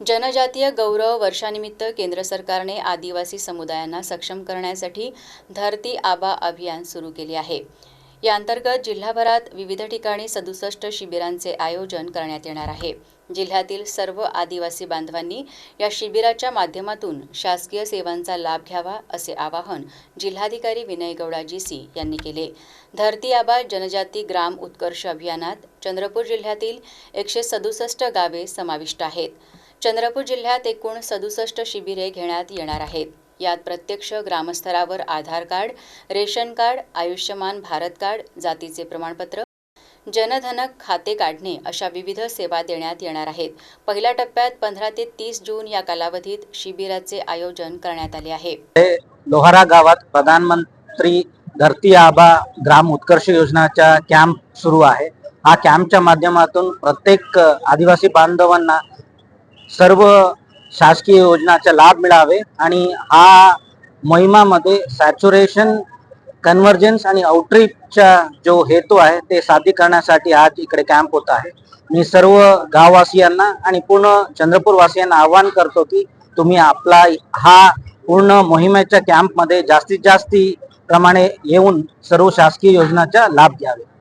जनजातीय गौरव वर्षानिमित्त केंद्र सरकारने आदिवासी समुदायांना सक्षम करण्यासाठी धरती आबा अभियान सुरू केले आहे. या अंतर्गत जिल्हाभरात विविध ठिकाणी सदुसष्ट शिबिरांचे आयोजन करण्यात येणार आहे. जिल्ह्यातील सर्व आदिवासी बांधवांनी या शिबिराच्या माध्यमातून शासकीय सेवांचा लाभ घ्यावा असे आवाहन जिल्हाधिकारी विनय गौडा जीसी यांनी केले. धरती आबा जनजाती ग्राम उत्कर्ष अभियानात चंद्रपूर जिल्ह्यातील एकशे सदुसष्ट गावे समाविष्ट आहेत. चंद्रपूर जिल्ह्यात एकूण सदुसष्ट शिबिरे घेण्यात येणार आहेत. यात प्रत्यक्ष ग्रामस्तरावर Aadhaar card ration card Ayushman Bharat card जातीचे प्रमाणपत्र जनधन खाते काढणे अशा विविध सेवा देण्यात येणार आहेत. पहिल्या टप्प्यात पंधरा ते तीस जून या कालावधीत शिबिराचे आयोजन करण्यात आले आहे. लोहारा गावात प्रधानमंत्री धरती आबा ग्राम उत्कर्ष योजनाचा कॅम्प सुरू आहे. हा कॅम्पच्या माध्यमातून प्रत्येक आदिवासी बांधवांना सर्व शासकीय योजनाचा लाभ मिळावे आणि हा मोहिमामध्ये सॅच्युरेशन कन्व्हर्जन्स आणि आउटरीचचा जो हेतू आहे ते साध्य करण्यासाठी आज इकडे कॅम्प होत आहे. मी सर्व गाववासियांना आणि पूर्ण चंद्रपूर वासियांना आवाहन करतो की तुम्ही आपला हा पूर्ण मोहिमेच्या कॅम्पमध्ये जास्तीत जास्ती प्रमाणे येऊन सर्व शासकीय योजनाचा लाभ घ्यावे.